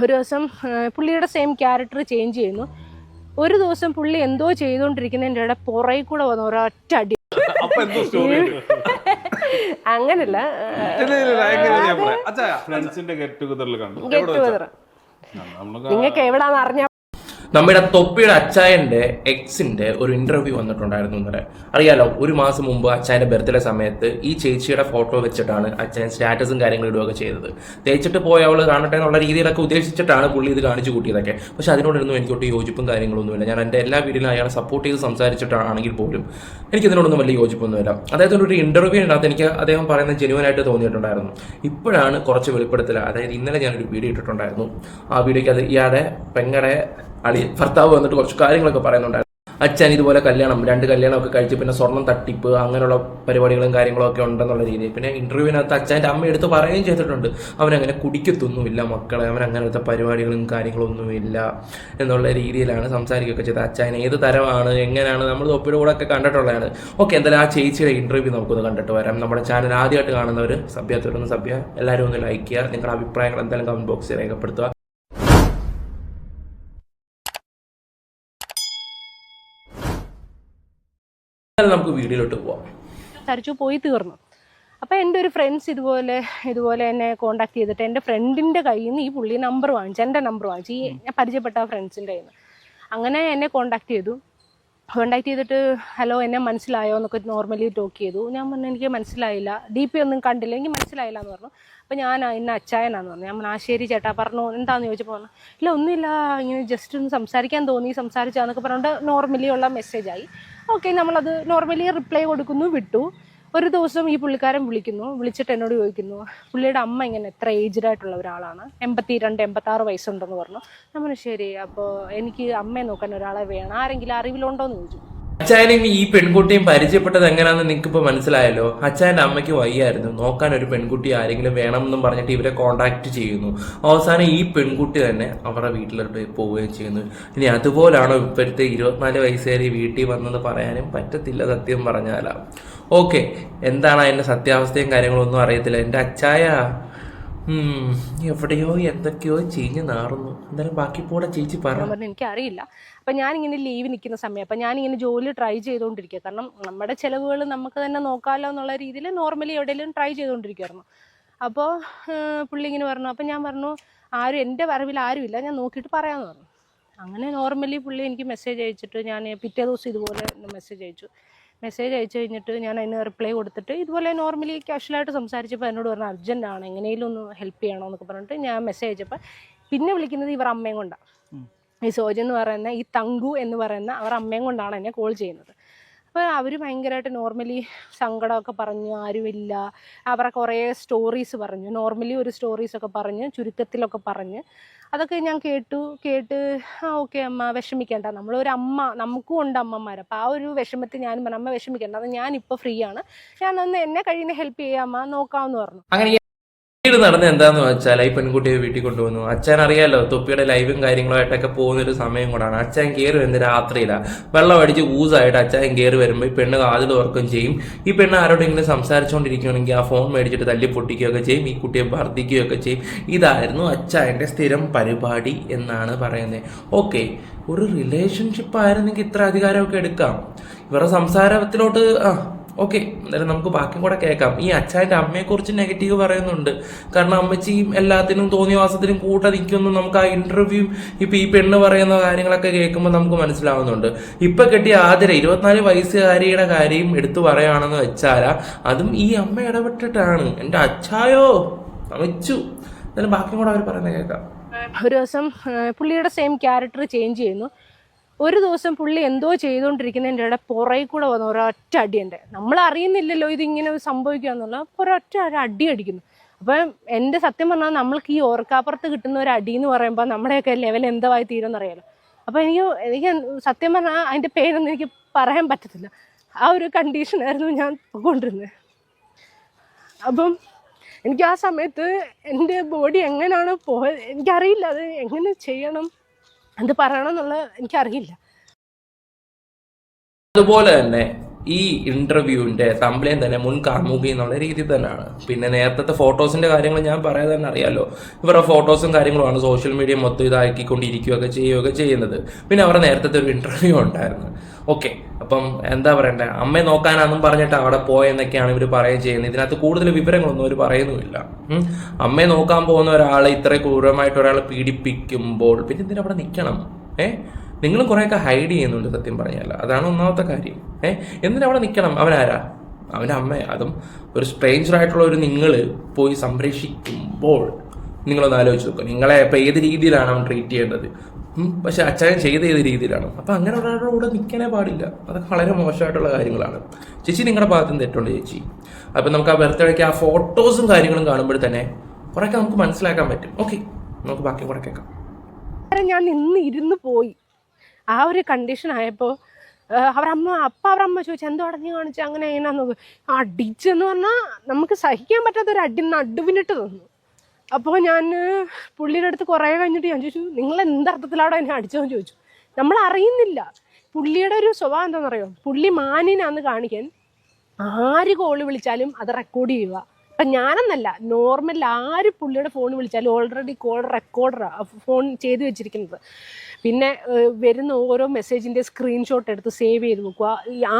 ഒരു ദിവസം പുള്ളിയുടെ സെയിം ക്യാരക്ടർ ചേഞ്ച് ചെയ്യുന്നു. ഒരു ദിവസം പുള്ളി എന്തോ ചെയ്തുകൊണ്ടിരിക്കുന്നതിന്റെ ഇടയിൽ പുറകിൽ കൂടെ വന്ന ഒരൊറ്റ അടി. അങ്ങനല്ല. ഫ്രണ്ട്സിന്റെ ഗെറ്റ് ടുഗദറിൽ കണ്ടു. നിങ്ങൾക്ക് എവിടാന്ന് അറിഞ്ഞാൽ നമ്മുടെ തൊപ്പിയുടെ അച്ചായന്റെ എക്സിന്റെ ഒരു ഇന്റർവ്യൂ വന്നിട്ടുണ്ടായിരുന്നു ഇന്നലെ. അറിയാലോ ഒരു മാസം മുമ്പ് അച്ചായന്റെ ബർത്ത്ഡേ സമയത്ത് ഈ ചേച്ചിയുടെ ഫോട്ടോ വെച്ചിട്ടാണ് അച്ചായൻ സ്റ്റാറ്റസും കാര്യങ്ങളും ഇടുകയൊക്കെ ചെയ്തത്. തേച്ചിട്ട് പോയ അവൾ കാണട്ടെ എന്നുള്ള രീതിയിലൊക്കെ ഉദ്ദേശിച്ചിട്ടാണ് പുള്ളി ഇത് കാണിച്ചു കൂട്ടിയതൊക്കെ. പക്ഷെ അതിനോടൊന്നും എനിക്കൊട്ട് യോജിപ്പും കാര്യങ്ങളൊന്നുമില്ല. ഞാൻ എന്റെ എല്ലാ വീഡിയോയിലും അയാളെ സപ്പോർട്ട് ചെയ്ത് സംസാരിച്ചിട്ടാണെങ്കിൽ പോലും എനിക്ക് ഇതിനോടൊന്നും വലിയ യോജിപ്പൊന്നുമില്ല. അദ്ദേഹത്തിന്റെ ഒരു ഇന്റർവ്യൂവിനകത്ത് എനിക്ക് അദ്ദേഹം പറയുന്നത് ജെനുവൻ ആയിട്ട് തോന്നിയിട്ടുണ്ടായിരുന്നു. ഇപ്പോഴാണ് കുറച്ച് വെളിപ്പെടുത്തൽ അതായത് ഇന്നലെ ഞാനൊരു വീഡിയോ ഇട്ടിട്ടുണ്ടായിരുന്നു. ആ വീഡിയോയ്ക്ക് അത് ഇയാളുടെ പെങ്ങടെ അളി ഭർത്താവ് വന്നിട്ട് കുറച്ച് കാര്യങ്ങളൊക്കെ പറയുന്നുണ്ടായിരുന്നു. അച്ഛൻ ഇതുപോലെ കല്യാണം രണ്ട് കല്യാണമൊക്കെ കഴിച്ച് പിന്നെ സ്വർണം തട്ടിപ്പ് അങ്ങനെയുള്ള പരിപാടികളും കാര്യങ്ങളും ഒക്കെ ഉണ്ടെന്നുള്ള രീതിയിൽ. പിന്നെ ഇന്റർവ്യൂവിനകത്ത് അച്ഛന്റെ അമ്മ എടുത്ത് പറയുകയും ചെയ്തിട്ടുണ്ട്. അവനങ്ങനെ കുടിക്കത്തൊന്നുമില്ല മക്കളെ അവൻ അങ്ങനത്തെ പരിപാടികളും കാര്യങ്ങളൊന്നുമില്ല എന്നുള്ള രീതിയിലാണ് സംസാരിക്കുകയൊക്കെ ചെയ്തത്. അച്ഛൻ ഏത് തരമാണ് എങ്ങനെയാണ് നമ്മൾ തൊപ്പിയുടെ കൂടെ ഒക്കെ കണ്ടിട്ടുള്ളതാണ്. ഓക്കെ എന്തായാലും ആ ചേച്ചിയുടെ ഇന്റർവ്യൂ നമുക്കൊന്ന് കണ്ടിട്ട് വരാം. നമ്മുടെ ചാനൽ ആദ്യമായിട്ട് കാണുന്നവർ സഭ്യത്തൊരുന്ന് സഭ്യ എല്ലാവരും ഒന്ന് ലൈക്ക് ചെയ്യുക. നിങ്ങളുടെ അഭിപ്രായങ്ങൾ എന്തായാലും കമന്റ് ബോക്സിൽ രേഖപ്പെടുത്തുക. നമുക്ക് വീഡിയോയിലോട്ട് പോവാം. തരച്ചു പോയി തീർന്നു. അപ്പോൾ എന്റെ ഒരു ഫ്രണ്ട്സ് ഇതുപോലെ ഇതുപോലെ എന്നെ കോണ്ടാക്ട് ചെയ്തിട്ട് എന്റെ ഫ്രണ്ടിന്റെ കയ്യിൽ നിന്ന് ഈ പുള്ളി നമ്പർ വാങ്ങിച്ചു എന്റെ നമ്പർ വാങ്ങിച്ചു. ഈ ഞാൻ പരിചയപ്പെട്ട ഫ്രണ്ട്സിന്റെ കയ്യിൽ നിന്ന്. അങ്ങനെ എന്നെ കോണ്ടാക്ട് ചെയ്തു. കോണ്ടാക്ട് ചെയ്തിട്ട് ഹലോ എന്നെ മനസ്സിലായോ? എന്നൊക്കെ നോർമലി ടോക്ക് ചെയ്തു. ഞാൻ പറഞ്ഞു എനിക്ക് മനസ്സിലായില്ല. ഡി പി ഒന്നും കണ്ടില്ല. എനിക്ക് മനസ്സിലായില്ല എന്ന് പറഞ്ഞു. അപ്പോൾ ഞാൻ ഇന്ന് അച്ചായനാന്ന് പറഞ്ഞു. ഞാൻ ആ ശരി ചേട്ടാ പറഞ്ഞു എന്താണെന്ന് ചോദിച്ചപ്പോൾ പറഞ്ഞു ഇല്ല ഒന്നുമില്ല. ഇങ്ങനെ ജസ്റ്റ് ഒന്ന് സംസാരിക്കാൻ തോന്നി സംസാരിച്ചാന്നൊക്കെ പറഞ്ഞുകൊണ്ട് നോർമലി ഉള്ള മെസ്സേജായി ഓക്കെ നമ്മളത് നോർമലി റിപ്ലൈ കൊടുക്കുന്നു വിട്ടു. ഒരു ദിവസം ഈ പുള്ളിക്കാരൻ വിളിക്കുന്നു വിളിച്ചിട്ട് എന്നോട് ചോദിക്കുന്നു പുള്ളിയുടെ അമ്മ ഇങ്ങനെ എത്ര ഏജ്ഡ് ആയിട്ടുള്ള ഒരാളാണ്? എൺപത്തി രണ്ട് എൺപത്തി ആറ് വയസ്സുണ്ടെന്ന് പറഞ്ഞു നമ്മൾ ശരി അപ്പോൾ എനിക്ക് അമ്മയെ നോക്കാൻ ഒരാളെ വേണം. ആരെങ്കിലും അറിവിലുണ്ടോ എന്ന് ചോദിച്ചു. അച്ചായനും ഈ പെൺകുട്ടിയും പരിചയപ്പെട്ടത് എങ്ങനെയാണെന്ന് നിങ്ങൾക്ക് ഇപ്പൊ മനസ്സിലായല്ലോ? അച്ചായന്റെ അമ്മയ്ക്ക് വയ്യായിരുന്നു. നോക്കാൻ ഒരു പെൺകുട്ടി ആരെങ്കിലും വേണമെന്നും പറഞ്ഞിട്ട് ഇവരെ കോണ്ടാക്ട് ചെയ്യുന്നു. അവസാനം ഈ പെൺകുട്ടി തന്നെ അവരുടെ വീട്ടിലോട്ട് പോവുകയും ചെയ്യുന്നു. ഇനി അതുപോലാണോ ഇപ്പോഴത്തെ ഇരുപത്തിനാല് വയസ്സുകാരി വീട്ടിൽ വന്നെന്ന് പറയാനും പറ്റത്തില്ല സത്യം പറഞ്ഞാലാ. ഓക്കെ. എന്താണ് അതിന്റെ സത്യാവസ്ഥയും കാര്യങ്ങളൊന്നും അറിയത്തില്ല. എന്റെ അച്ചായ എവിടെയോ എന്തൊക്കെയോ ചീഞ്ഞ് നാറുന്നു. എന്തായാലും ബാക്കി പോടെ ചേച്ചി പറഞ്ഞു എനിക്ക് പറഞ്ഞു എനിക്കറിയില്ല. അപ്പം ഞാനിങ്ങനെ ലീവ് നിൽക്കുന്ന സമയം അപ്പം ഞാനിങ്ങനെ ജോലി ട്രൈ ചെയ്തുകൊണ്ടിരിക്കുക കാരണം നമ്മുടെ ചിലവുകൾ നമുക്ക് തന്നെ നോക്കാമല്ലോ എന്നുള്ള രീതിയിൽ നോർമലി എവിടെയെങ്കിലും ട്രൈ ചെയ്തുകൊണ്ടിരിക്കുമായിരുന്നു അപ്പോൾ പുള്ളി ഇങ്ങനെ പറഞ്ഞു അപ്പം ഞാൻ പറഞ്ഞു ആരും എന്റെ വരവിൽ ആരുമില്ല ഞാൻ നോക്കിയിട്ട് പറയാമെന്ന് പറഞ്ഞു. അങ്ങനെ നോർമലി പുള്ളി എനിക്ക് മെസ്സേജ് അയച്ചിട്ട് ഞാൻ പിറ്റേ ദിവസം ഇതുപോലെ മെസ്സേജ് അയച്ചു. മെസ്സേജ് അയച്ചു കഴിഞ്ഞിട്ട് ഞാൻ അതിന് റിപ്ലൈ കൊടുത്തിട്ട് ഇതുപോലെ നോർമലി കാഷ്വലായിട്ട് സംസാരിച്ചപ്പോൾ എന്നോട് പറഞ്ഞു അർജന്റ് ആണ് എങ്ങനെയും ഒന്ന് ഹെൽപ്പ് ചെയ്യണോ എന്നൊക്കെ പറഞ്ഞിട്ട് ഞാൻ മെസ്സേജ് അയച്ചപ്പോൾ പിന്നെ വിളിക്കുന്നത് ഇവർ അമ്മയും കൊണ്ടാണ് ഈ സോജൻ എന്ന് പറയുന്ന ഈ തങ്കു എന്ന് പറയുന്ന അവർ അമ്മയും കൊണ്ടാണ് എന്നെ കോൾ ചെയ്യുന്നത്. അപ്പോൾ അവർ ഭയങ്കരമായിട്ട് നോർമലി സങ്കടമൊക്കെ പറഞ്ഞു ആരുമില്ല. അവരെ കുറേ സ്റ്റോറീസ് പറഞ്ഞു. നോർമലി ഒരു സ്റ്റോറീസൊക്കെ പറഞ്ഞ് ചുരുക്കത്തിലൊക്കെ പറഞ്ഞ്. അതൊക്കെ ഞാൻ കേട്ടു കേട്ട് ആ ഓക്കെ അമ്മ വിഷമിക്കേണ്ട. നമ്മളൊരു അമ്മ നമുക്കും ഉണ്ട് അമ്മമാർ അപ്പോൾ ആ ഒരു വിഷമത്തിൽ ഞാൻ പറഞ്ഞു അമ്മ വിഷമിക്കേണ്ട. അത് ഞാനിപ്പോൾ ഫ്രീ ആണ്. ഞാനൊന്ന് എന്നെ കഴിയുന്ന ഹെൽപ്പ് ചെയ്യാം അമ്മ. നോക്കാമെന്ന് പറഞ്ഞു. അങ്ങനെ വീട് നടന്ന എന്താന്ന് വെച്ചാൽ ഈ പെൺകുട്ടിയെ വീട്ടിൽ കൊണ്ടുവന്നു. അച്ഛൻ അറിയാലോ തൊപ്പിയുടെ ലൈവും കാര്യങ്ങളുമായിട്ടൊക്കെ പോകുന്ന ഒരു സമയം കൂടാണ് അച്ഛൻ കയറി വരുന്ന രാത്രിയില്ല വെള്ളം അടിച്ച് ഊസായിട്ട് അച്ഛൻ കയറി വരുമ്പോൾ ഈ പെണ്ണ് കാതിൽ ഓർക്കുകയും ചെയ്യും. ഈ പെണ്ണ് ആരോടെങ്കിലും സംസാരിച്ചുകൊണ്ടിരിക്കുകയാണെങ്കിൽ ആ ഫോൺ മേടിച്ചിട്ട് തല്ലി പൊട്ടിക്കുകയൊക്കെ ചെയ്യും. ഈ കുട്ടിയെ വർദ്ധിക്കുകയൊക്കെ ചെയ്യും. ഇതായിരുന്നു അച്ഛന്റെ സ്ഥിരം പരിപാടി എന്നാണ് പറയുന്നത് ഓക്കെ ഒരു റിലേഷൻഷിപ്പ് ആയിരുന്നെങ്കിൽ ഇത്ര അധികാരമൊക്കെ എടുക്കാം. ഇവരുടെ സംസാരത്തിലോട്ട് ആ ഓക്കെ എന്തായാലും നമുക്ക് ബാക്കിയും കൂടെ കേൾക്കാം. ഈ അച്ഛന്റെ അമ്മയെക്കുറിച്ച് നെഗറ്റീവ് പറയുന്നുണ്ട്. കാരണം അമ്മച്ചിയും എല്ലാത്തിനും തോന്നിയവാസത്തിനും കൂട്ട നിൽക്കുന്നു നമുക്ക് ആ ഇന്റർവ്യൂ ഇപ്പൊ ഈ പെണ്ണ് പറയുന്ന കാര്യങ്ങളൊക്കെ കേൾക്കുമ്പോൾ നമുക്ക് മനസ്സിലാവുന്നുണ്ട്. ഇപ്പൊ കെട്ടിയ ആതിര ഇരുപത്തിനാല് വയസ്സുകാരിയുടെ കാര്യം എടുത്തു പറയുകയാണെന്ന് വെച്ചാലാ അതും ഈ അമ്മ ഇടപെട്ടിട്ടാണ്. എന്റെ അച്ഛായോ അമ്മച്ചു. എന്തായാലും ബാക്കിയും കൂടെ അവർ പറയുന്നത് കേൾക്കാം. ഒരു ദിവസം പുള്ളിയുടെ സെയിം ക്യാരക്ടർ ചേഞ്ച് ചെയ്യുന്നു. ഒരു ദിവസം പുള്ളി എന്തോ ചെയ്തുകൊണ്ടിരിക്കുന്നതിന്റെ ഇടയിൽ പുറകിൽ കൂടെ വന്ന ഒരൊറ്റ അടി എന്റെ നമ്മൾ അറിയുന്നില്ലല്ലോ ഇതിങ്ങനെ സംഭവിക്കുക എന്നുള്ള ഒരൊറ്റ ഒരു അടി അടിക്കുന്നു. അപ്പം എന്റെ സത്യം പറഞ്ഞാൽ നമ്മൾക്ക് ഈ ഓർക്കാപ്പുറത്ത് കിട്ടുന്ന ഒരു അടി എന്ന് പറയുമ്പോൾ നമ്മുടെയൊക്കെ ലെവൽ എന്തായി തീരുമെന്നറിയാലോ. അപ്പോൾ എനിക്ക് എനിക്ക് സത്യം പറഞ്ഞാൽ അതിന്റെ പേരൊന്നും എനിക്ക് പറയാൻ പറ്റത്തില്ല. ആ ഒരു കണ്ടീഷനായിരുന്നു ഞാൻ കൊണ്ടിരുന്നത് അപ്പം എനിക്ക് ആ സമയത്ത് എന്റെ ബോഡി എങ്ങനെയാണ് പോയത് എനിക്കറിയില്ല അത് എങ്ങനെ ചെയ്യണം. എന്ത് പറയണം എന്നുള്ളത് എനിക്കറിയില്ല. അതുപോലെ തന്നെ ഈ ഇന്റർവ്യൂവിന്റെ തമ്പ്ലേൻ തന്നെ മുൻ കാമുകി എന്നുള്ള രീതിയിൽ തന്നെയാണ്. പിന്നെ നേരത്തെ ഫോട്ടോസിന്റെ കാര്യങ്ങൾ ഞാൻ പറയാതെ തന്നെ അറിയാലോ. ഇവരുടെ ഫോട്ടോസും കാര്യങ്ങളുമാണ് സോഷ്യൽ മീഡിയ മൊത്തം ഇതാക്കിക്കൊണ്ടിരിക്കുകയൊക്കെ ചെയ്യുകയൊക്കെ ചെയ്യുന്നത്. പിന്നെ അവരുടെ നേരത്തെ ഒരു ഇന്റർവ്യൂ ഉണ്ടായിരുന്നു. ഓക്കെ അപ്പം എന്താ പറയണ്ടേ? അമ്മയെ നോക്കാനാന്നും പറഞ്ഞിട്ട് അവിടെ പോയെന്നൊക്കെയാണ് ഇവർ പറയുകയും ചെയ്യുന്നത്. ഇതിനകത്ത് കൂടുതൽ വിവരങ്ങളൊന്നും അവർ പറയുന്നുമില്ല. അമ്മയെ നോക്കാൻ പോകുന്ന ഒരാളെ ഇത്ര ക്രൂരമായിട്ട് ഒരാളെ പീഡിപ്പിക്കുമ്പോൾ പിന്നെ എന്തിനാ അവിടെ നിൽക്കണം ഏഹ് നിങ്ങളും കുറേയൊക്കെ ഹൈഡ് ചെയ്യുന്നുണ്ട് സത്യം പറഞ്ഞാൽ. അതാണ് ഒന്നാമത്തെ കാര്യം. ഏഹ് എന്തിനാ അവിടെ നിൽക്കണം അവനാരാ? അവന്റെ അമ്മ അതും ഒരു സ്ട്രേഞ്ചർ ആയിട്ടുള്ള ഒരു നിങ്ങൾ പോയി സംരക്ഷിക്കുമ്പോൾ നിങ്ങളൊന്ന് ആലോചിച്ച് നോക്കുക. നിങ്ങളെ ഇപ്പൊ ഏത് രീതിയിലാണ് അവൻ ട്രീറ്റ് ചെയ്യേണ്ടത്? പക്ഷേ അച്ചായൻ ചെയ്ത ഏത് രീതിയിലാണ്? അപ്പോൾ അങ്ങനെ ഒരാളുടെ കൂടെ നിൽക്കാനേ പാടില്ല. അതൊക്കെ വളരെ മോശമായിട്ടുള്ള കാര്യങ്ങളാണ്. ചേച്ചി നിങ്ങളുടെ ഭാഗത്തും തെറ്റുണ്ട് ചേച്ചി. അപ്പോൾ നമുക്ക് ആ ബർത്ത്ഡേക്ക് ആ ഫോട്ടോസും കാര്യങ്ങളും കാണുമ്പോൾ തന്നെ കുറേയൊക്കെ നമുക്ക് മനസ്സിലാക്കാൻ പറ്റും. ഓക്കെ നമുക്ക് ബാക്കി കൂടെ കേൾക്കാം. ഞാൻ നിന്ന് ഇരുന്ന് പോയി. ആ ഒരു കണ്ടീഷൻ ആയപ്പോൾ അവരമ്മ അപ്പ അവരമ്മ ചോദിച്ചു എന്തോ അടഞ്ഞു കാണിച്ചു അങ്ങനെ നോക്ക് അടിച്ചെന്ന് പറഞ്ഞാൽ നമുക്ക് സഹിക്കാൻ പറ്റാത്ത ഒരു അടി നടുവിനിട്ട് തന്നു. അപ്പോൾ ഞാൻ പുള്ളിയുടെ അടുത്ത് കുറേ കഴിഞ്ഞിട്ട് ഞാൻ ചോദിച്ചു നിങ്ങൾ എന്തർത്ഥത്തിലാണ് എന്നെ അടിച്ചതെന്ന് ചോദിച്ചു? നമ്മൾ അറിയുന്നില്ല പുള്ളിയുടെ ഒരു സ്വഭാവം എന്താണെന്നറിയോ? പുള്ളി മാനിനാന്ന് കാണിക്കാൻ ആര് കോൾ വിളിച്ചാലും അത് റെക്കോർഡ് ചെയ്യുക. അപ്പം ഞാനെന്നല്ല നോർമൽ ആര് പുള്ളിയുടെ ഫോൺ വിളിച്ചാലും ഓൾറെഡി കോൾ റെക്കോർഡറാണ് ഫോൺ ചെയ്ത് വെച്ചിരിക്കുന്നത്. പിന്നെ വരുന്ന ഓരോ മെസ്സേജിന്റെ സ്ക്രീൻഷോട്ട് എടുത്ത് സേവ് ചെയ്ത് വെക്കുക.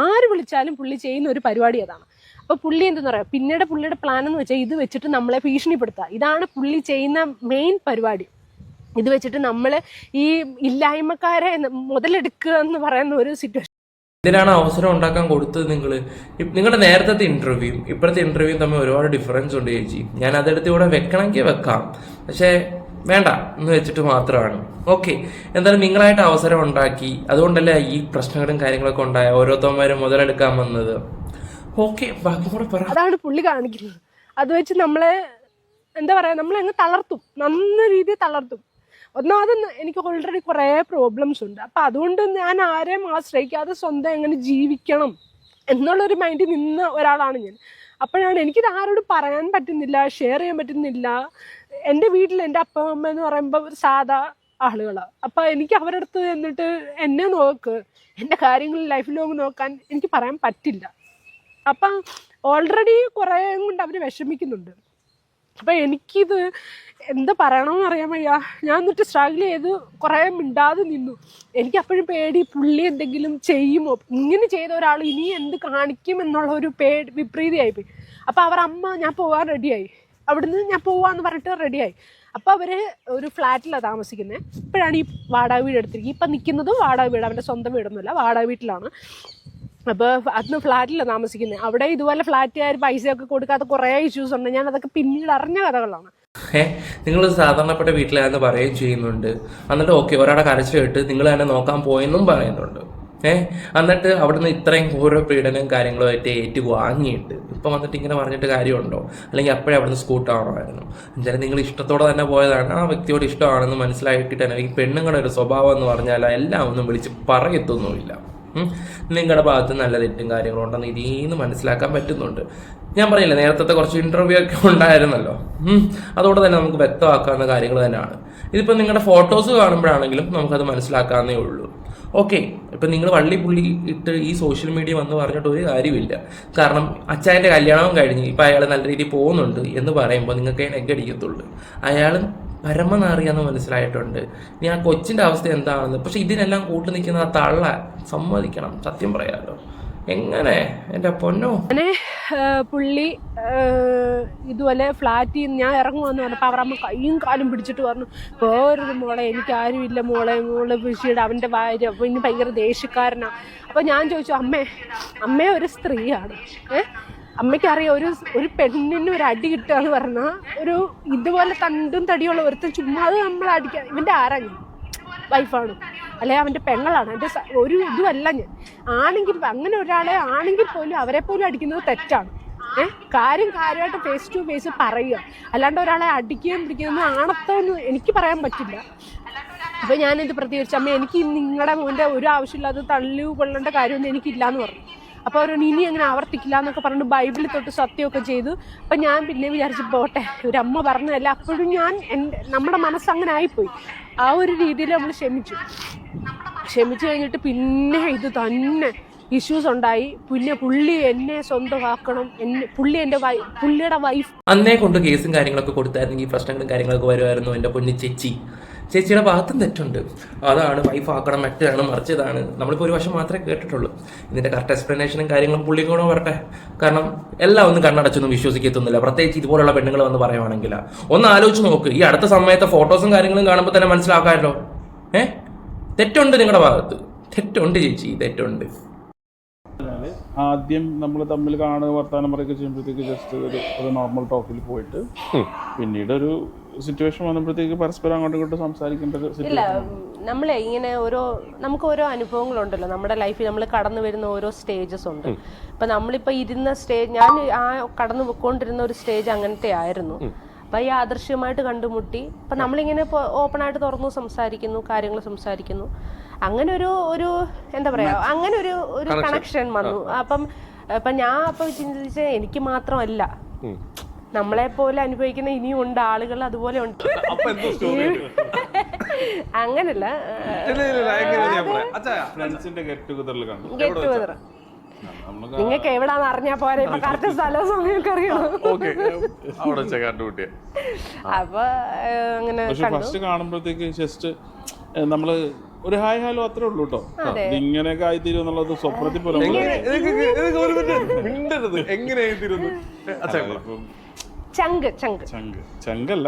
ആര് വിളിച്ചാലും പുള്ളി ചെയ്യുന്ന ഒരു പരിപാടി അതാണ്. അപ്പോൾ പുള്ളി എന്തെന്ന് പറയാ? പിന്നീട് പുള്ളിയുടെ പ്ലാൻ എന്ന് വെച്ചാൽ ഇത് വെച്ചിട്ട് നമ്മളെ ഭീഷണിപ്പെടുത്തുക ഇതാണ് പുള്ളി ചെയ്യുന്ന മെയിൻ പരിപാടി. ഇത് വെച്ചിട്ട് നമ്മൾ ഈ ഇല്ലായ്മക്കാരെ മുതലെടുക്കുക എന്ന് പറയുന്ന ഒരു സിറ്റുവേഷൻ ഇതിനാണ് അവസരം ഉണ്ടാക്കാൻ കൊടുത്തത് നിങ്ങൾ നിങ്ങളുടെ നേരത്തെ ഇന്റർവ്യൂ ഇപ്പോഴത്തെ ഇന്റർവ്യൂ തമ്മിൽ ഒരുപാട് ഡിഫറൻസ് ഉണ്ട് ചേച്ചി. ഞാൻ അതെടുത്ത് ഇവിടെ വെക്കണമെങ്കിൽ വെക്കാം. പക്ഷേ വേണ്ട. എന്ന് വെച്ചിട്ട് മാത്രമാണ്. ഓക്കെ എന്തായാലും നിങ്ങളായിട്ട് അവസരം ഉണ്ടാക്കി. അതുകൊണ്ടല്ലേ ഈ പ്രശ്നങ്ങളും കാര്യങ്ങളൊക്കെ ഉണ്ടായ ഓരോരുത്തന്മാരും മുതലെടുക്കാൻ വന്നത്? അതാണ് പുള്ളി കാണിക്കുന്നത്. അത് വെച്ച് നമ്മളെ എന്താ പറയാ നമ്മളെ അങ്ങ് തളർത്തും. നന്ന രീതിയിൽ തളർത്തും. ഒന്നാമത് എനിക്ക് ഓൾറെഡി കുറേ പ്രോബ്ലംസ് ഉണ്ട്. അപ്പം അതുകൊണ്ട് ഞാൻ ആരെയും ആശ്രയിക്കാതെ സ്വന്തം എങ്ങനെ ജീവിക്കണം എന്നുള്ളൊരു മൈൻഡിൽ നിന്ന ഒരാളാണ് ഞാൻ. അപ്പോഴാണ് എനിക്കിത് ആരോടും പറയാൻ പറ്റുന്നില്ല ഷെയർ ചെയ്യാൻ പറ്റുന്നില്ല. എന്റെ വീട്ടിൽ എന്റെ അപ്പ അമ്മ എന്ന് പറയുമ്പോൾ സാധാ ആളുകളാണ് അപ്പം എനിക്ക് അവരുടെ അടുത്ത് എന്നിട്ട് എന്നെ നോക്ക്. എന്റെ കാര്യങ്ങൾ ലൈഫ് ലോങ് നോക്കാൻ എനിക്ക് പറയാൻ പറ്റില്ല. അപ്പം ഓൾറെഡി കുറേ കൊണ്ട് അവർ വിഷമിക്കുന്നുണ്ട്. അപ്പം എനിക്കിത് എന്താ പറയണമെന്ന് അറിയാൻ വയ്യ. ഞാൻ എന്നിട്ട് സ്ട്രഗിൾ ചെയ്ത് കുറേ മിണ്ടാതെ നിന്നു. എനിക്ക് അപ്പോഴും പേടി പുള്ളി എന്തെങ്കിലും ചെയ്യുമോ? ഇങ്ങനെ ചെയ്ത ഒരാൾ ഇനി എന്ത് കാണിക്കും എന്നുള്ള ഒരു പേടി വിപ്രീതിയായി അപ്പോൾ അവർ അമ്മ ഞാൻ പോകാൻ റെഡിയായി അവിടുന്ന് ഞാൻ പോവാന്ന് പറഞ്ഞിട്ട് റെഡിയായി അപ്പോൾ അവർ ഒരു ഫ്ലാറ്റിലാണ് താമസിക്കുന്നത് ഇപ്പോഴാണ് ഈ വാടക വീട് എടുത്തിരിക്കുന്നത്. ഇപ്പം നിൽക്കുന്നതും വാടക വീട് അവന്റെ സ്വന്തം വീടൊന്നുമല്ല വാടക വീട്ടിലാണ്. അപ്പോൾ അന്ന് ഫ്ലാറ്റിലാണ് താമസിക്കുന്നത് അവിടെ ഇതുപോലെ ഫ്ലാറ്റുകാർ പൈസയൊക്കെ കൊടുക്കാത്ത കുറേ ഇഷ്യൂസ് ഉണ്ട്. ഞാൻ അതൊക്കെ പിന്നീട് അറിഞ്ഞ കഥകളാണ്. നിങ്ങൾ സാധാരണപ്പെട്ട വീട്ടിലാണെന്ന് പറയുകയും ചെയ്യുന്നുണ്ട്. എന്നിട്ട് ഓക്കെ ഒരാളെ കരച്ചു കേട്ട് നിങ്ങൾ തന്നെ നോക്കാൻ പോയെന്നും പറയുന്നുണ്ട്. ഏ എന്നിട്ട് അവിടുന്ന് ഇത്രയും ഓരോ പീഡനവും കാര്യങ്ങളുമായിട്ട് ഏറ്റു വാങ്ങിയിട്ട് ഇപ്പം വന്നിട്ട് ഇങ്ങനെ പറഞ്ഞിട്ട് കാര്യമുണ്ടോ? അല്ലെങ്കിൽ അപ്പോഴേ അവിടുന്ന് സ്കൂട്ടാവണമായിരുന്നു എന്തായാലും നിങ്ങൾ ഇഷ്ടത്തോടെ തന്നെ പോയതാണ്. ആ വ്യക്തിയോട് ഇഷ്ടമാണെന്ന് മനസ്സിലാക്കിയിട്ട് തന്നെ ഈ പെണ്ണുങ്ങളുടെ ഒരു സ്വഭാവം എന്ന് പറഞ്ഞാൽ എല്ലാം ഒന്നും വിളിച്ച് പറയത്തൊന്നുമില്ല. നിങ്ങളുടെ ഭാഗത്ത് നല്ല തെറ്റും കാര്യങ്ങളും ഉണ്ടെന്ന് ഇതിന്ന് മനസ്സിലാക്കാൻ പറ്റുന്നുണ്ട്. ഞാൻ പറയില്ല നേരത്തെ കുറച്ച് ഇന്റർവ്യൂ ഒക്കെ ഉണ്ടായിരുന്നല്ലോ. അതോടെ തന്നെ നമുക്ക് വ്യക്തമാക്കാവുന്ന കാര്യങ്ങൾ തന്നെയാണ്. ഇതിപ്പോൾ നിങ്ങളുടെ ഫോട്ടോസ് കാണുമ്പോഴാണെങ്കിലും നമുക്കത് മനസ്സിലാക്കാവുന്നേ ഉള്ളൂ. ഓക്കെ ഇപ്പം നിങ്ങൾ വള്ളി പുള്ളി ഇട്ട് ഈ സോഷ്യൽ മീഡിയ വന്ന് പറഞ്ഞിട്ട് ഒരു കാര്യമില്ല കാരണം അച്ഛന്റെ കല്യാണവും കഴിഞ്ഞ് ഇപ്പം അയാൾ നല്ല രീതിയിൽ പോകുന്നുണ്ട് എന്ന് പറയുമ്പോൾ നിങ്ങൾക്ക് അതിനെ നെഗടിക്കത്തുള്ളൂ അയാളും പരമനാറിയാന്ന് മനസ്സിലായിട്ടുണ്ട്. ഇനി ആ കൊച്ചിന്റെ അവസ്ഥ എന്താണെന്ന്. പക്ഷെ ഇതിനെല്ലാം കൂട്ടു നിൽക്കുന്ന ആ തള്ള സമ്മതിക്കണം. സത്യം പറയാലോ. എങ്ങനെ? എന്റെ പൊന്നോ. അങ്ങനെ പുള്ളി ഇതുപോലെ ഫ്ലാറ്റിൽ നിന്ന് ഞാൻ ഇറങ്ങുമെന്ന് പറഞ്ഞപ്പോൾ അവരമ്മ കൈയും കാലും പിടിച്ചിട്ട് പറഞ്ഞു പോരുത് മോളെ എനിക്ക് ആരുമില്ല മോളെ. മോളെ വിഷിയുടെ അവന്റെ ഭാര്യ. അപ്പോൾ ഇനി ഭയങ്കര ദേഷ്യക്കാരനാണ് അപ്പോൾ ഞാൻ ചോദിച്ചു അമ്മേ അമ്മേ ഒരു സ്ത്രീയാണ്. ഏ അമ്മയ്ക്കറിയാം ഒരു ഒരു പെണ്ണിന് ഒരു അടി കിട്ടുക എന്ന് പറഞ്ഞാൽ ഒരു ഇതുപോലെ തണ്ടും തടിയുള്ള ഒരുത്തൻ ചുമ്മാ അത് നമ്മൾ അടിക്കാൻ ഇവന്റെ ആരാ ഞാൻ? വൈഫാണ്. അല്ലെ അവന്റെ പെങ്ങളാണ്. എന്റെ ഒരു ഇതുമല്ല ഞാൻ. ആണെങ്കിൽ അങ്ങനെ ഒരാളെ ആണെങ്കിൽ പോലും അവരെ പോലും അടിക്കുന്നത് തെറ്റാണ്. ഏഹ് കാര്യം കാര്യമായിട്ട് ഫേസ് ടു ഫേസ് പറയുക. അല്ലാണ്ട് ഒരാളെ അടിക്കുകയും പിടിക്കുകയും ആണത്തൊന്നും എനിക്ക് പറയാൻ പറ്റില്ല. അപ്പോൾ ഞാനിത് പ്രതികരിച്ചു. അമ്മ എനിക്ക് നിങ്ങളുടെ മോന്റെ ഒരു ആവശ്യമില്ലാതെ തള്ളി കൊള്ളേണ്ട കാര്യമൊന്നും എനിക്കില്ല എന്ന് പറഞ്ഞു. അപ്പോൾ അവർ ഇനി അങ്ങനെ ആവർത്തിക്കില്ല എന്നൊക്കെ പറഞ്ഞ് ബൈബിളിൽ തൊട്ട് സത്യമൊക്കെ ചെയ്തു. അപ്പം ഞാൻ പിന്നെ വിചാരിച്ചു പോട്ടെ ഒരു അമ്മ പറഞ്ഞതല്ല. അപ്പോഴും ഞാൻ നമ്മുടെ മനസ്സ് അങ്ങനെ ആയിപ്പോയി. ആ ഒരു രീതിയിൽ നമ്മൾ ക്ഷമിച്ചു. ക്ഷമിച്ചു കഴിഞ്ഞിട്ട് പിന്നെ ഇത് തന്നെ ഇഷ്യൂസ് ഉണ്ടായി. പിന്നെ പുള്ളി എന്നെ സ്വന്തമാക്കണം. എന്നെ പുള്ളി വൈഫ് പുള്ളിയുടെ വൈഫ് അന്നേ കൊണ്ട് കേസും കാര്യങ്ങളൊക്കെ കൊടുത്തായിരുന്നെങ്കിൽ പ്രശ്നങ്ങളും കാര്യങ്ങളൊക്കെ വരുമായിരുന്നു എന്റെ പൊന്നി ചേച്ചി. ചേച്ചിയുടെ ഭാഗത്തും തെറ്റുണ്ട്. അതാണ് വൈഫ് ആക്കണം മറ്റാണ് മറിച്ചതാണ്. നമ്മളിപ്പോൾ ഒരു വശം മാത്രമേ കേട്ടിട്ടുള്ളൂ. ഇതിന്റെ കറക്റ്റ് എക്സ്പ്ലനേഷനും കാര്യങ്ങളും പുള്ളി കൂടെ വരട്ടെ. കാരണം എല്ലാം ഒന്നും കണ്ണടച്ചൊന്നും വിശ്വസിക്കത്തൊന്നുമില്ല. പ്രത്യേകിച്ച് ഇതുപോലുള്ള പെണ്ണുങ്ങൾ വന്ന് പറയുവാണെങ്കിൽ ഒന്ന് ആലോചിച്ച് നോക്ക്. ഈ അടുത്ത സമയത്തെ ഫോട്ടോസും കാര്യങ്ങളും കാണുമ്പോൾ തന്നെ മനസ്സിലാക്കാമല്ലോ. ഏഹ് തെറ്റുണ്ട് നിങ്ങളുടെ ഭാഗത്ത്. തെറ്റുണ്ട് ചേച്ചി തെറ്റുണ്ട്. ആദ്യം നമ്മൾ തമ്മിൽ കാണുക വർത്താനം പറയുക ചെയ്യുമ്പോഴത്തേക്ക് ജസ്റ്റ് ഒരു ഒരു നോർമൽ ടോക്കിൽ പോയിട്ട് പിന്നീട് ഒരു സിറ്റുവേഷൻ വന്നപ്പോഴത്തേക്ക് പരസ്പരം അങ്ങോട്ടും ഇങ്ങോട്ടും സംസാരിക്കേണ്ട ഒരു ഇല്ല സിറ്റുവേഷൻ നമ്മളെ ഇങ്ങനെ ഓരോ നമുക്ക് ഓരോ അനുഭവങ്ങളുണ്ടല്ലോ. നമ്മുടെ ലൈഫിൽ നമ്മൾ കടന്നു വരുന്ന ഓരോ സ്റ്റേജസ് ഉണ്ട്. ഇപ്പൊ നമ്മളിപ്പോ ഇരുന്ന സ്റ്റേജ് ഞാൻ ആ കടന്നു പോയിക്കൊണ്ടിരുന്ന ഒരു സ്റ്റേജ് അങ്ങനത്തെ ആയിരുന്നു. അപ്പൊ ഈ ആദർശ്യമായിട്ട് കണ്ടുമുട്ടി. അപ്പൊ നമ്മളിങ്ങനെ ഓപ്പൺ ആയിട്ട് തുറന്നു സംസാരിക്കുന്നു കാര്യങ്ങൾ സംസാരിക്കുന്നു. അങ്ങനെ ഒരു ഒരു എന്താ പറയാ അങ്ങനെ ഒരു ഒരു കണക്ഷൻ വന്നു. അപ്പം അപ്പൊ ഞാൻ അപ്പൊ ചിന്തിച്ച എനിക്ക് മാത്രമല്ല. നമ്മളെ പോലെ അനുഭവിക്കുന്ന ഇനിയും ഉണ്ട് ആളുകൾ അതുപോലെ ഉണ്ട്. അപ്പൊ എന്തോ സ്റ്റോറി അങ്ങനല്ല. ഫ്രണ്ട്സിന്റെ ഗെറ്റ് ടുഗദർ നമുക്ക് നിങ്ങൾക്ക് എവിടാന്ന് അറിഞ്ഞാ പോരെ? ഇപ്പൊ കറക്റ്റ് സ്ഥലവും സമയമൊക്കെ അറിയണം. അപ്പൊ അങ്ങനെ പക്ഷെ ഫസ്റ്റ് കാണുമ്പോഴത്തേക്ക് ജസ്റ്റ് നമ്മൾ ഒരു ഹായ് ഹലോ അത്രേ ഉള്ളൂ കേട്ടോ ഇങ്ങനെയൊക്കെ ആയിത്തീരും എന്നുള്ളത് സ്വപ്നത്തിൽ പോലും മിണ്ടരുത്. ചങ്ക് ചങ്ക്. ചങ്ക്. ചങ്കല്ല.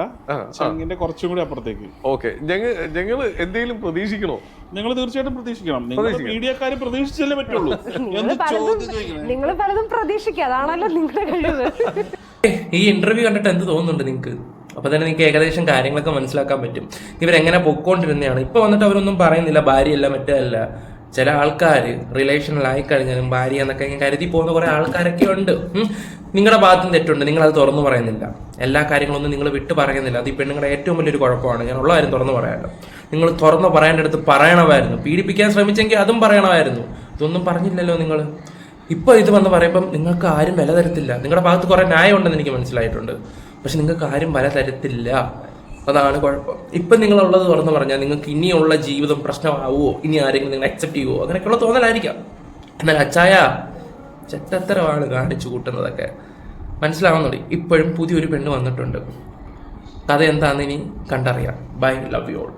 ചങ്കിന്റെ കുറച്ചും കൂടി അപ്പുറത്തേക്ക്. ഓക്കെ. ഞങ്ങൾ ഞങ്ങൾ എന്തെങ്കിലും പ്രതീക്ഷിക്കണോ? നിങ്ങൾ തീർച്ചയായിട്ടും പ്രതീക്ഷിക്കണം. നിങ്ങൾ മീഡിയക്കാര് പ്രതീക്ഷിച്ചല്ലേ പറ്റുള്ളൂ. നിങ്ങൾ പലതും പ്രതീക്ഷിക്കുക. അതാണല്ലോ നിങ്ങളുടെ കഴിവ്. ഈ ഇന്റർവ്യൂ കണ്ടിട്ട് എന്ത് തോന്നുന്നുണ്ട് നിങ്ങൾക്ക് അപ്പൊ തന്നെ നിങ്ങൾക്ക് ഏകദേശം കാര്യങ്ങളൊക്കെ മനസ്സിലാക്കാൻ പറ്റും. ഇവരെങ്ങനെ പൊക്കോണ്ടിരുന്നതാണ്. ഇപ്പൊ വന്നിട്ട് അവരൊന്നും പറയുന്നില്ല ഭാര്യയല്ല മറ്റല്ല ചില ആൾക്കാർ റിലേഷനിലായി കഴിഞ്ഞാലും ഭാര്യ എന്നൊക്കെ കരുതി പോകുന്ന കുറേ ആൾക്കാരൊക്കെ ഉണ്ട്. നിങ്ങളുടെ ഭാഗത്തും തെറ്റുണ്ട്. നിങ്ങൾ അത് തുറന്നു പറയുന്നില്ല. എല്ലാ കാര്യങ്ങളൊന്നും നിങ്ങൾ വിട്ട് പറയുന്നില്ല. അത് ഈ പെണ്ണുങ്ങളുടെ ഏറ്റവും വലിയൊരു കുഴപ്പമാണ്. ഞാൻ ഉള്ള കാര്യം തുറന്നു പറയാമല്ലോ നിങ്ങൾ തുറന്നു പറയേണ്ട അടുത്ത് പറയണമായിരുന്നു. പീഡിപ്പിക്കാൻ ശ്രമിച്ചെങ്കിൽ അതും പറയണമായിരുന്നു. ഇതൊന്നും പറഞ്ഞില്ലല്ലോ നിങ്ങൾ. ഇപ്പൊ ഇത് വന്ന് പറയുമ്പം നിങ്ങൾക്ക് ആരും വില തരത്തില്ല. നിങ്ങളുടെ ഭാഗത്ത് കുറേ ന്യായം ഉണ്ടെന്ന് എനിക്ക് മനസ്സിലായിട്ടുണ്ട്. പക്ഷെ നിങ്ങൾക്ക് ആരും വല തരത്തില്ല അതാണ് കുഴപ്പം. ഇപ്പം നിങ്ങളുള്ളത് തുറന്ന് പറഞ്ഞാൽ നിങ്ങൾക്ക് ഇനിയുള്ള ജീവിതം പ്രശ്നമാവുമോ ഇനി ആരെങ്കിലും നിങ്ങൾ അക്സെപ്റ്റ് ചെയ്യുമോ അങ്ങനെയൊക്കെയുള്ള തോന്നലായിരിക്കാം. എന്നാൽ അച്ചായ ചെറ്റത്തരമാണ് കാണിച്ചു കൂട്ടുന്നതൊക്കെ. മനസ്സിലാവുന്നുണ്ട്. ഇപ്പോഴും പുതിയൊരു പെണ്ണ് വന്നിട്ടുണ്ട്. കഥ എന്താണെന്ന് ഇനി കണ്ടറിയാം. Bye love you all